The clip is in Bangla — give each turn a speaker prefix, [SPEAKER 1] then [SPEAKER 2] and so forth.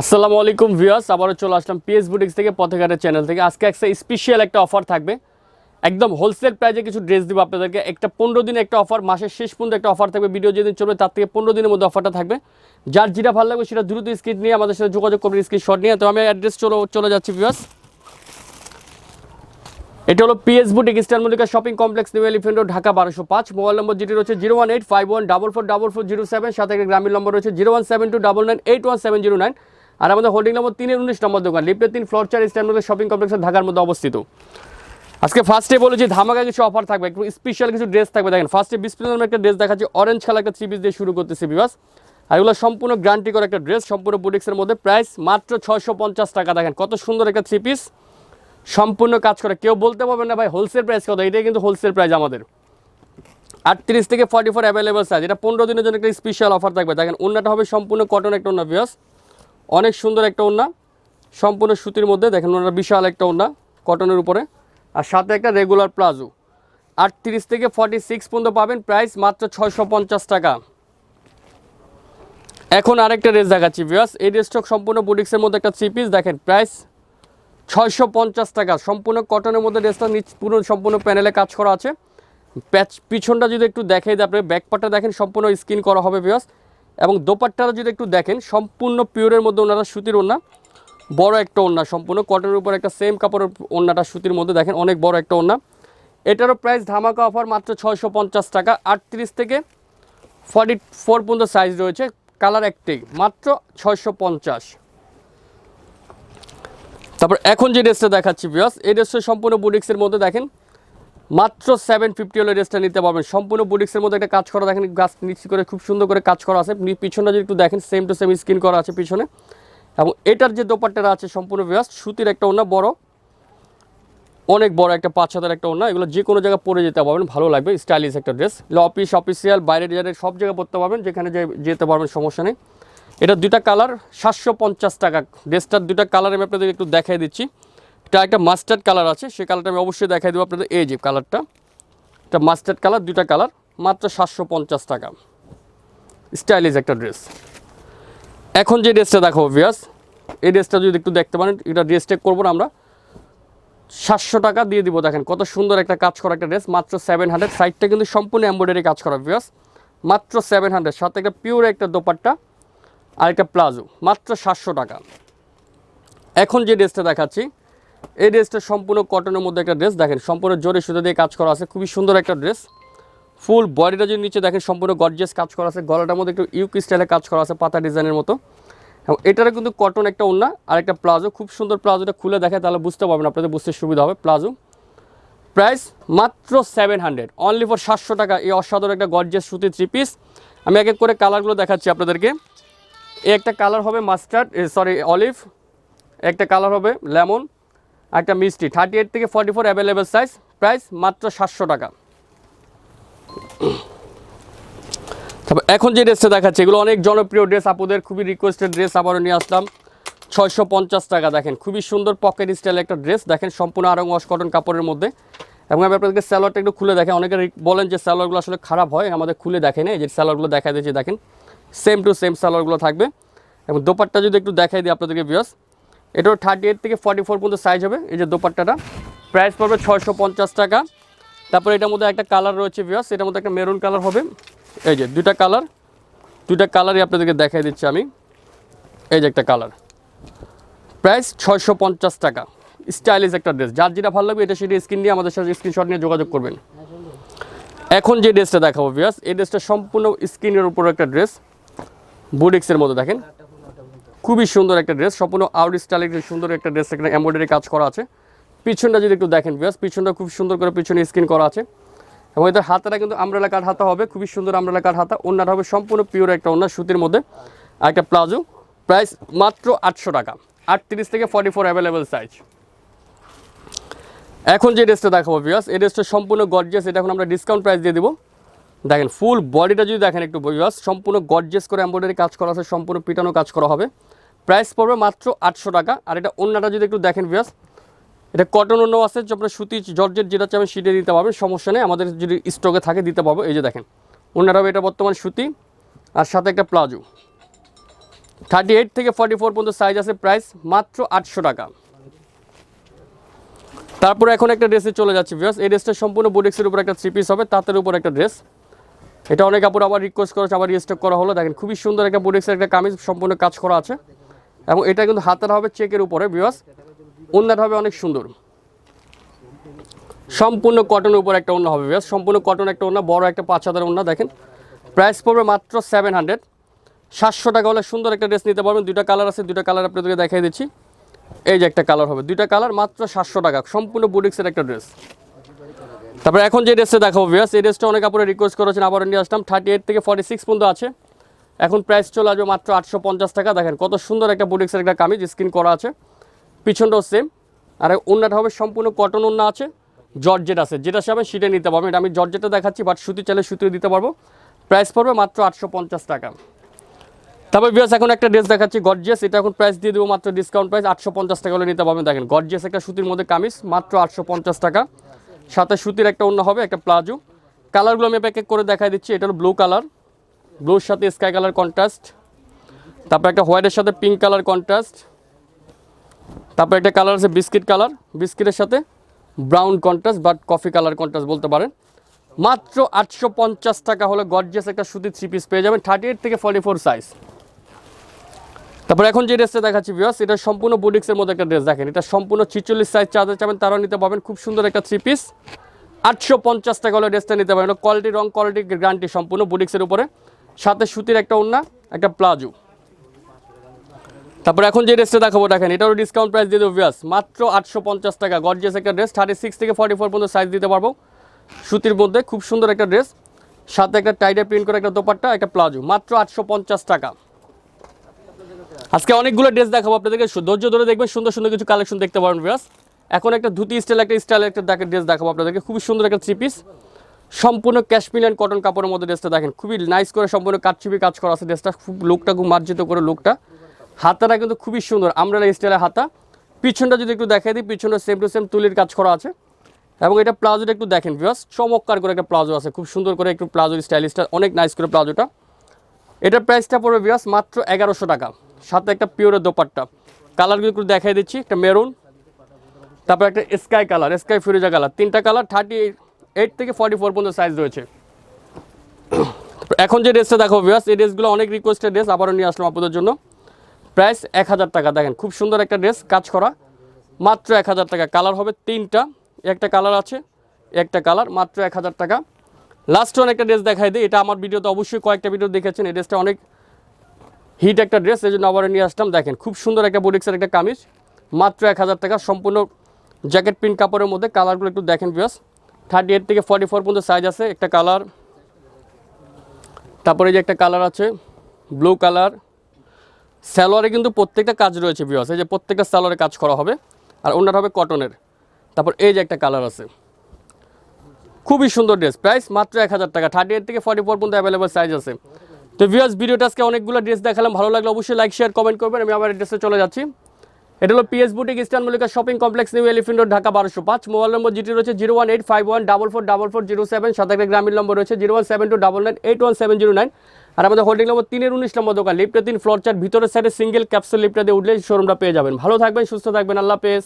[SPEAKER 1] আসসালামু আলাইকুম ভিউয়ার্স, আবারও চলে আসলাম পিএস বুটিক্স থেকে, পথেঘাটের চ্যানেল থেকে। আজকে একটা স্পেশাল একটা অফার থাকবে। একদম হোলসেল প্রাইজে কিছু ড্রেস দিব আপনাদেরকে। একটা পনেরো দিন একটা অফার মাসের শেষ পর্যন্ত একটা অফার থাকবে। ভিডিও যেদিন চলবে, তার থেকে পনেরো দিনের মধ্যে অফারটা থাকবে। যার যেটা ভালো লাগবে, সেটা দ্রুত স্ক্রিন নিয়ে আমাদের সাথে যোগাযোগ করবে স্ক্রিন শট নিয়ে। তো আমি অ্যাড্রেস চলে চলে যাচ্ছি ভিউয়ার্স এটা হলো PS boutique Eastern Mallika Shopping Complex New Elephant Dhaka বারোশো পাঁচ। মোবাইল নম্বর যেটি রয়েছে zero one eight five one double four double four zero seven, সাথে একটা গ্রামীণ নম্বর রয়েছে zero one seven two double nine eight one seven zero nine. আর আমাদের হোল্ডিং নম্বর তিনের উনিশ নম্বর দোকান লিফটের তিন ফ্লোর চার ইস্টার মল্লিকা শপিং কমপ্লেক্সের ঢাকার মধ্যে অবস্থিত। আজকে ফার্স্টে বলেছি, ধামাকা কিছু অফার থাকবে, একটু স্পেশাল কিছু ড্রেস থাকবে। দেখেন ফার্স্টে বিশ পিস একটা ড্রেস দেখাচ্ছি অরেঞ্জ কালার একটা থ্রি পিস দিয়ে শুরু করতেছি বিবাস আর এগুলো সম্পূর্ণ গ্যারান্টি করে একটা ড্রেস সম্পূর্ণ বুটিক্সের মধ্যে প্রাইস মাত্র ছয়শো পঞ্চাশ টাকা। দেখেন, কত সুন্দর একটা থ্রি পিস সম্পূর্ণ কাজ করে। কেউ বলতে পারবে না ভাই হোলসেল প্রাইস কত? এটাই কিন্তু হোলসেল প্রাইস আমাদের। আটত্রিশ থেকে ফর্টি ফোর অ্যাভেলেবল সাইজ এটা পনেরো দিনের জন্য একটা স্পেশাল অফার থাকবে। দেখেন ওন্নাটা হবে সম্পূর্ণ কটন একটা ওন্না বিয়াস অনেক সুন্দর একটা ওন্না সম্পূর্ণ সুতির মধ্যে, দেখেন ওনারা বিশাল একটা ওন্না কটনের উপরে। আর সাথে একটা রেগুলার প্লাজো। আটত্রিশ থেকে ফর্টি সিক্স পর্যন্ত পাবেন। প্রাইস মাত্র ছয়শো পঞ্চাশ টাকা। এখন আরেকটা ড্রেস দেখাচ্ছি বিয়াস এই ড্রেসটা সম্পূর্ণ বুটিক্সের মধ্যে একটা থ্রি পিস দেখেন প্রাইস ছয়শো পঞ্চাশ টাকা। সম্পূর্ণ কটনের মধ্যে ড্রেসটা নিচ পুরো সম্পূর্ণ প্যানেলে কাজ করা আছে। প্যাচ পিছনটা যদি একটু দেখাই দিই আপনি ব্যাকপাটটা দেখেন, সম্পূর্ণ স্কিন করা হবে বিয়াস এবং দোপাট্টাটা যদি একটু দেখেন, সম্পূর্ণ পিওরের মধ্যে ওনারা সুতির ওনা বড় একটা ওন্না সম্পূর্ণ কটনের উপর একটা সেম কাপড়ের ওন্নাটা সুতির মধ্যে দেখেন, অনেক বড় একটা ওন্না এটারও প্রাইস ধামাকা অফার মাত্র ছয়শো পঞ্চাশ টাকা, আটত্রিশ থেকে ফর্টি ফোর পর্যন্ত সাইজ রয়েছে কালার একটাই, মাত্র ছয়শো পঞ্চাশ। তারপর এখন যে ড্রেসটা দেখাচ্ছি বিয়াস এই ড্রেসটা সম্পূর্ণ বুটিক্সের মধ্যে দেখেন। মাত্র সেভেন ফিফটি হলে ড্রেসটা নিতে পারবেন। সম্পূর্ণ বুটিক্সের মধ্যে একটা কাজ করা দেখেন, গাছ নিচে করে খুব সুন্দর করে কাজ করা আছে। পিছনে যদি একটু দেখেন সেম টু সেম স্কিন করা আছে পিছনে। এবং এটার যে দোপাট্টাটা আছে সম্পূর্ণ বিয়াস সুতির একটা ওনা বড়। অনেক বড় একটা পাঁচ হাজার একটা ওনা এগুলো যে কোনো জায়গায় পরে যেতে পারবেন, ভালো লাগবে। স্টাইলিশ একটা ড্রেস অফিস অফিসিয়াল বাইরে ডিজাইনের সব জায়গায় পরতে পারবেন। যেখানে যেতে পারবেন, সমস্যা নেই। এটা দুইটা কালার, সাতশো পঞ্চাশ টাকা। ড্রেসটার দুইটা কালার আমি আপনাদের একটু দেখাই দিচ্ছি। এটা একটা মাস্টার্ড কালার আছে সেই কালারটা আমি অবশ্যই দেখাই দেবো আপনাদের। এই যে কালারটা এটা মাস্টার্ড কালার দুইটা কালার মাত্র সাতশো পঞ্চাশ টাকা। স্টাইলিশ একটা ড্রেস এখন যে ড্রেসটা দেখো ভিয়াস এই ড্রেসটা যদি একটু দেখতে পারেন, এটা ড্রেস টেক করব না আমরা। সাতশো টাকা দিয়ে দিব, দেখেন কত সুন্দর একটা কাজ করা একটা ড্রেস মাত্র সেভেন হান্ড্রেড সাইডটা কিন্তু সম্পূর্ণ এম্ব্রয়ডারি কাজ করা ভিয়াস মাত্র সেভেন হান্ড্রেড সাথে একটা পিওর একটা দোপাট্টা। আর একটা প্লাজো, মাত্র সাতশো টাকা। এখন যে ড্রেসটা দেখাচ্ছি, এই ড্রেসটা সম্পূর্ণ কটনের মধ্যে একটা ড্রেস। দেখেন, সম্পূর্ণ জোরে সুতো দিয়ে কাজ করা আছে, খুবই সুন্দর একটা ড্রেস। ফুল বডিটা যদি নিচে দেখেন, সম্পূর্ণ গর্জিয়াস কাজ করা আছে, গলাটার মধ্যে একটু ইউক স্টাইলে কাজ করা আছে, পাতা ডিজাইনের মতো। এবং এটারও কিন্তু কটন একটা ওন্না আর একটা প্লাজো। খুব সুন্দর প্লাজোটা খুলে দেখে তাহলে বুঝতে পারবেন, আপনাদের বুঝতে সুবিধা হবে প্লাজো। প্রাইস মাত্র সেভেন হান্ড্রেড, অনলি ফর সাতশো টাকা। এই অসাধারণ একটা গর্জিয়াস সুতির থ্রি পিস। আমি এক এক করে কালারগুলো দেখাচ্ছি আপনাদেরকে। একটা কালার হবে মাস্টার্ড সরি অলিভ। একটা কালার হবে লেমন একটা মিষ্টি। থার্টি এইট থেকে forty four available size price মাত্র সাতশো টাকা। তারপর এখন যে ড্রেসটা দেখাচ্ছে, এগুলো অনেক জনপ্রিয় ড্রেস, আপুদের খুবই রিকোয়েস্টেড ড্রেস আবারও নিয়ে আসলাম। ছয়শো পঞ্চাশ টাকা, দেখেন, খুবই সুন্দর পকেট স্টাইল একটা ড্রেস, দেখেন, সম্পূর্ণ আরং ওয়াশ কটন কাপড়ের মধ্যে। এবং আমি আপনাদেরকে স্যালোয়ারটা একটু খুলে দেখেন অনেকে বলেন যে স্যালোয়ারগুলো আসলে খারাপ হয়, আমাদের খুলে দেখেন, এই যে স্যালোয়ারগুলো দেখা দিয়েছে দেখেন। সেম টু সেম সালোয়ারগুলো থাকবে। এবং দোপাট্টা যদি একটু দেখাই দিই আপনাদেরকে বিয়স এটাও থার্টি এইট থেকে ফর্টি ফোর পর্যন্ত সাইজ হবে, এই যে দোপাট্টাটা। প্রাইস পড়বে ছয়শো পঞ্চাশ টাকা। তারপরে এটার মধ্যে একটা কালার রয়েছে বিয়স এটার মধ্যে একটা মেরুন কালার হবে। এই যে দুইটা কালার দুইটা কালারই আপনাদেরকে দেখাই দিচ্ছি আমি। এই যে একটা কালার প্রাইস ছয়শো পঞ্চাশ টাকা। স্টাইলিশ একটা ড্রেস যার যেটা ভালো লাগবে, এটা সেটা স্ক্রিন নিয়ে আমাদের সাথে স্ক্রিনশট নিয়ে যোগাযোগ করবেন। এখন যে ড্রেসটা দেখাবো বিয়াস এই ড্রেসটা সম্পূর্ণ স্ক্রিনের উপর একটা ড্রেস বুডিক্সের মধ্যে দেখেন। খুবই সুন্দর একটা ড্রেস, সম্পূর্ণ আউট স্টাইলের সুন্দর একটা ড্রেস এখানে এমব্রয়ডারি কাজ করা আছে। পিছনটা যদি একটু দেখেন বিয়াস পিছনটা খুব সুন্দর করে পিছনে স্ক্রিন করা আছে। এবং এদের হাতাটা কিন্তু আমরেলা কাঠ হাতা হবে, খুবই সুন্দর আমরেলা কাঠ হাতা। ওনাটা হবে সম্পূর্ণ পিওর একটা ওনার সুতির মধ্যে। আর একটা প্লাজো প্রাইস মাত্র আটশো টাকা। আটত্রিশ থেকে ফর্টি ফোর অ্যাভেলেবেল সাইজ এখন যে ড্রেসটা দেখাবো বিয়াস এই ড্রেসটা সম্পূর্ণ গর্জিয়াস এটা এখন আমরা ডিসকাউন্ট প্রাইস দিয়ে দেবো। দেখেন ফুল বডিটা যদি দেখেন একটু বিয়াস সম্পূর্ণ গর্জিয়াস করে এমব্রয়ডারি কাজ করা আছে, সম্পূর্ণ পিটানো কাজ করা হবে। প্রাইস পড়বে মাত্র আটশো টাকা। আর এটা অন্যটা যদি একটু দেখেন বিয়াস এটা কটন অন্য আছে, যে আপনার সুতি জর্জের যেটা চাবেন সেটা দিতে পারবেন, সমস্যা নেই। আমাদের যদি স্টকে থাকে, দিতে পারব। এই যে দেখেন অন্যরা এটা বর্তমান সুতি, আর সাথে একটা প্লাজো। থার্টি এইট থেকে ফর্টি ফোর পর্যন্ত সাইজ আছে প্রাইস মাত্র আটশো টাকা। তারপরে এখন একটা ড্রেসে চলে যাচ্ছে বিকজ এই ড্রেসটা সম্পূর্ণ বুটিক্সের উপর একটা থ্রি পিস হবে তাদের উপর একটা ড্রেস এটা অনেক কাপড় আবার রিকোয়েস্ট করেছে, আবার রিস্টক করা হলো। দেখেন, খুবই সুন্দর একটা বুটিক্সের একটা কামিজ সম্পূর্ণ কাজ করা আছে। এবং এটা কিন্তু হাতের হবে চেকের উপরে বিকজ অন্যটা হবে অনেক সুন্দর। সম্পূর্ণ কটনের উপর একটা অন্য হবে বিকজ সম্পূর্ণ কটন একটা অন্য বড় একটা পাঁচ হাজার অন্য দেখেন। প্রাইস পড়বে মাত্র সেভেন হান্ড্রেড সাতশো টাকা হলে সুন্দর একটা ড্রেস নিতে পারবেন। দুইটা কালার আছে, দুইটা কালার আপনাদেরকে দেখাই দিচ্ছি। এই যে একটা কালার হবে, দুইটা কালার মাত্র সাতশো টাকা। সম্পূর্ণ বুটিক্সের একটা ড্রেস তারপরে এখন যে ড্রেসটা দেখাবো বিয়াস এই ড্রেসটা অনেক কাপড়ে রিকোয়েস্ট করেছেন, আবার নিয়ে আসলাম। থার্টি এইট থেকে ফর্টি সিক্স পর্যন্ত আছে। এখন প্রাইস চলে আসবে মাত্র আটশো পঞ্চাশ টাকা। দেখেন কত সুন্দর একটা বুটিক্সের একটা কামিজ স্ক্রিন করা আছে। পিছনটাও সেম আর অন্যটা হবে সম্পূর্ণ কটন অন্য আছে। জর্জেট আছে। যেটা সে সেটা নিতে পারবেন এটা আমি জর্জেটটা দেখাচ্ছি বাট সুতি চাইলে সুতি দিতে পারব। প্রাইস পড়বে মাত্র আটশো পঞ্চাশ টাকা। তারপর বিয়াস এখন একটা ড্রেস দেখাচ্ছি গর্জিয়াস এটা এখন প্রাইস দিয়ে দেবো মাত্র ডিসকাউন্ট প্রাইস আটশো পঞ্চাশ টাকা হলে নিতে পারবেন। দেখেন গর্জিয়াস একটা সুতির মধ্যে কামিজ, মাত্র আটশো পঞ্চাশ টাকা। সাথে সুতির একটা অন্য হবে, একটা প্লাজো। কালারগুলো আমি প্যাকেট করে দেখাই দিচ্ছি এটা হলো ব্লু কালার ব্লুর সাথে স্কাই কালার কন্ট্রাস্ট তারপর একটা হোয়াইটের সাথে পিঙ্ক কালার কন্ট্রাস্ট তারপর একটা কালার আছে বিস্কিট কালার বিস্কিটের সাথে brown contrast but coffee colour contrast বলতে পারেন। মাত্র আটশো পঞ্চাশ টাকা হলে গর্জিয়াস একটা সুতির থ্রি পিস পেয়ে যাবেন। থার্টি এইট থেকে ফর্টি ফোর সাইজ তারপর এখন যে ড্রেসটা দেখাচ্ছি বিয়াস এটা সম্পূর্ণ বুটিক্সের মধ্যে একটা ড্রেস দেখেন। এটা সম্পূর্ণ ছিচল্লিশ সাইজ চার্জার চাবেন, তারাও নিতে পারবেন খুব সুন্দর একটা থ্রি পিস আটশো পঞ্চাশ টাকা হলে ড্রেসটা নিতে পারবেন কোয়ালিটি রং কোয়ালিটি গ্যারান্টি সম্পূর্ণ বুটিক্সের উপরে। সাথে সুতির একটা ওন্না একটা প্লাজো। তারপর এখন যে ড্রেসটা দেখাবো, দেখেন, এটারও ডিসকাউন্ট প্রাইস দিয়ে দেবো বিয়াস মাত্র আটশো পঞ্চাশ টাকা। গর্জিয়াস একটা ড্রেস থার্টি সিক্স থেকে ফর্টি ফোর পর্যন্ত সাইজ দিতে পারব। সুতির মধ্যে খুব সুন্দর একটা ড্রেস সাথে একটা টাইডে প্রিন্ট করে একটা দোপাট্টা, একটা প্লাজো। মাত্র আটশো পঞ্চাশ টাকা। আজকে অনেকগুলো ড্রেস দেখাবো আপনাদেরকে। ধৈর্য ধরে দেখবেন, সুন্দর সুন্দর কিছু কালেকশন দেখতে পারেন বিয়াস এখন একটা ধুতি স্টাইল একটা স্টাইল একটা ড্রেস দেখাবো আপনাদেরকে। খুবই সুন্দর একটা থ্রি পিস সম্পূর্ণ ক্যাশমিল অ্যান্ড কটন কাপড়ের মধ্যে ড্রেসটা দেখেন। খুবই নাইস করে সম্পূর্ণ কাটছিপি কাজ করা আছে ড্রেসটা খুব লুকটা খুব মার্জিত করে লুকটা হাতাটা কিন্তু খুবই সুন্দর, আমরা স্টাইলের হাতা। পিছনটা যদি একটু দেখাই দিই, পিছনটা সেম টু সেম তুলির কাজ করা আছে। এবং এটা প্লাজোটা একটু দেখেন বিয়াস চমৎকার করে একটা প্লাজো আছে, খুব সুন্দর করে একটু প্লাজো স্টাইলিশটা অনেক নাইস করে প্লাজোটা। এটার প্রাইসটা পড়বে বিয়াস মাত্র এগারোশো টাকা। সাথে একটা পিওরের দোপাট্টা। কালারগুলো একটু দেখাই দিচ্ছি, একটা মেরুন তারপর একটা স্কাই কালার স্কাই ফিরোজা কালার তিনটা কালার থার্টি এইট থেকে ফর্টি ফোর পর্যন্ত সাইজ রয়েছে। এখন যে ড্রেসটা দেখো বিয়াস এই ড্রেসগুলো অনেক রিকোয়েস্টেড ড্রেস আবারও নিয়ে আসলাম আপনাদের জন্য। প্রাইস এক হাজার টাকা, দেখেন, খুব সুন্দর একটা ড্রেস কাজ করা। মাত্র এক হাজার টাকা কালার হবে তিনটা। একটা কালার আছে, একটা কালার মাত্র এক হাজার টাকা। লাস্ট ওয়ান একটা ড্রেস দেখাই দিই, এটা আমার ভিডিওতে অবশ্যই কয়েকটা ভিডিও দেখেছেন, এই ড্রেসটা অনেক হিট একটা ড্রেস, এই জন্য আবার নিয়ে আসলাম। দেখেন, খুব সুন্দর একটা বুটিক্সের একটা কামিজ। মাত্র এক হাজার টাকা, সম্পূর্ণ জ্যাকেট প্রিন্ট কাপড়ের মধ্যে। কালারগুলো একটু দেখেন বিয়াস থার্টি এইট থেকে ফর্টি ফোর পর্যন্ত সাইজ আছে, একটা কালার। তারপরে যে একটা কালার আছে ব্লু কালার। স্যালোয়ারে কিন্তু প্রত্যেকটা কাজ রয়েছে বিয়াস এই যে প্রত্যেকটা স্যালোয়ারে কাজ করা হবে। আর অন্যটা হবে কটনের তারপর এই যে একটা কালার আছে। খুবই সুন্দর ড্রেস প্রাইস মাত্র এক হাজার টাকা। থার্টি এইট থেকে ফর্টি ফোর পর্যন্ত অ্যাভেলেবল সাইজ আছে। তো ভিউয়ার্স ভিডিওটা আজকে অনেকগুলো ড্রেস দেখালাম, ভালো লাগলে অবশ্যই লাইক শেয়ার কমেন্ট করবেন, আমি আবার ড্রেসে চলে যাচ্ছি। এটা হলো PS boutique Eastern Mallika Shopping Complex New Elephant Road Dhaka বারোশো পাঁচ। মোবাইল নম্বর যেটি রয়েছে zero one eight five one double four double four zero seven একটা গ্রামীণ নম্বর রয়েছে zero one seven two double nine eight one seven zero nine আর আমাদের হোল্ডিং নম্বর তিনের উনিশ নম্বর দোকান লিফটে তিন ফ্লোর চার, ভিতরের সাইডে সিঙ্গেল ক্যাপসুল লিফটে দিয়ে উঠলে শোরুমটা পেয়ে যাবেন। ভালো থাকবেন, সুস্থ থাকবেন, আল্লাহ পেস